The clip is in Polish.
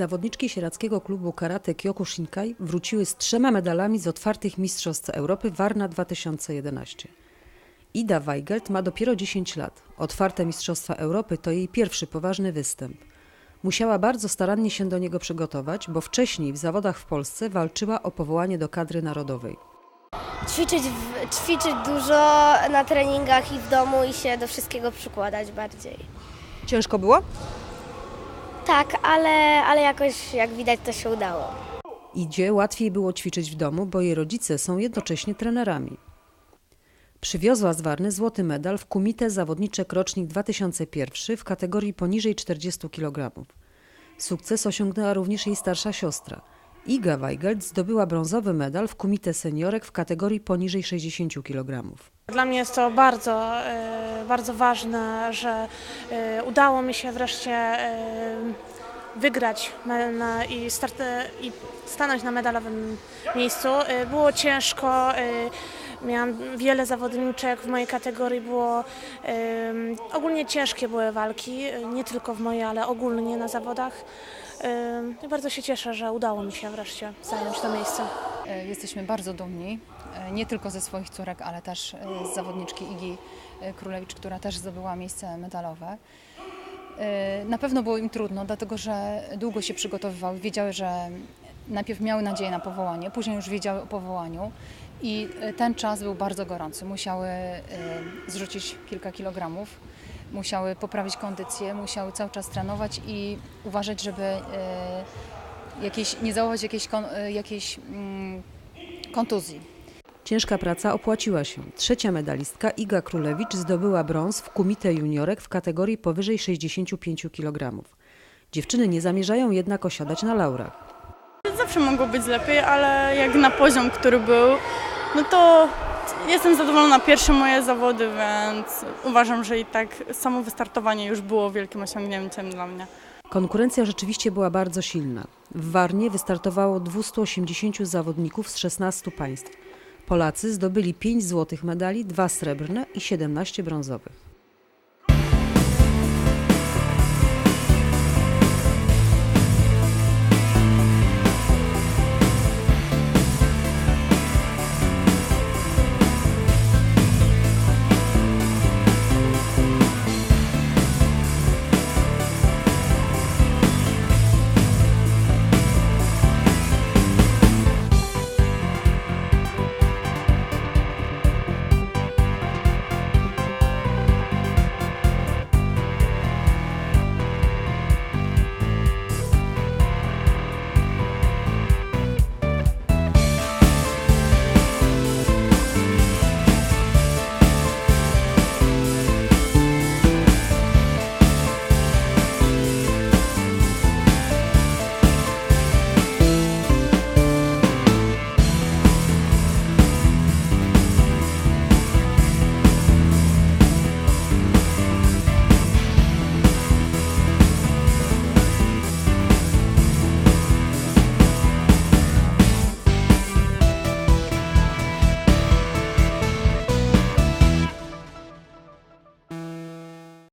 Zawodniczki sieradzkiego klubu karate Kyokushinkai wróciły z trzema medalami z otwartych Mistrzostw Europy Warna 2011. Ida Weigelt ma dopiero 10 lat. Otwarte Mistrzostwa Europy to jej pierwszy poważny występ. Musiała bardzo starannie się do niego przygotować, bo wcześniej w zawodach w Polsce walczyła o powołanie do kadry narodowej. ćwiczyć, w, ćwiczyć dużo na treningach i w domu i się do wszystkiego przykładać bardziej. Ciężko było? Tak, ale, ale jakoś jak widać to się udało. Idzie łatwiej było ćwiczyć w domu, bo jej rodzice są jednocześnie trenerami. Przywiozła z Warny złoty medal w Kumite Zawodniczek Rocznik 2001 w kategorii poniżej 40 kg. Sukces osiągnęła również jej starsza siostra. Iga Weigelt zdobyła brązowy medal w Kumite Seniorek w kategorii poniżej 60 kg. Dla mnie jest to bardzo, e, bardzo ważne, że e, udało mi się wreszcie e, wygrać i, start, i stanąć na medalowym miejscu. Było ciężko. Miałam wiele zawodniczek w mojej kategorii, było e, ogólnie ciężkie były walki, e, nie tylko w mojej, ale ogólnie na zawodach. I bardzo się cieszę, że udało mi się wreszcie zająć to miejsce. E, Jesteśmy bardzo dumni, e, nie tylko ze swoich córek, ale też z zawodniczki Igi Królewicz, która też zdobyła miejsce medalowe. Na pewno było im trudno, dlatego że długo się przygotowywały, wiedziały, że najpierw miały nadzieję na powołanie, później już wiedziały o powołaniu i e, ten czas był bardzo gorący. Musiały e, zrzucić kilka kilogramów, musiały poprawić kondycję, musiały cały czas trenować i uważać, żeby e, jakieś, nie założyć jakiejś, jakiejś mm, kontuzji. Ciężka praca opłaciła się. Trzecia medalistka Iga Królewicz zdobyła brąz w Kumite Juniorek w kategorii powyżej 65 kg. Dziewczyny nie zamierzają jednak osiadać na laurach. Zawsze mogło być lepiej, ale jak na poziom, który był, no to jestem zadowolona. Pierwsze moje zawody, więc uważam, że i tak samo wystartowanie już było wielkim osiągnięciem dla mnie. Konkurencja rzeczywiście była bardzo silna. W Warnie wystartowało 280 zawodników z 16 państw. Polacy zdobyli 5 złotych medali, 2 srebrne i 17 brązowych.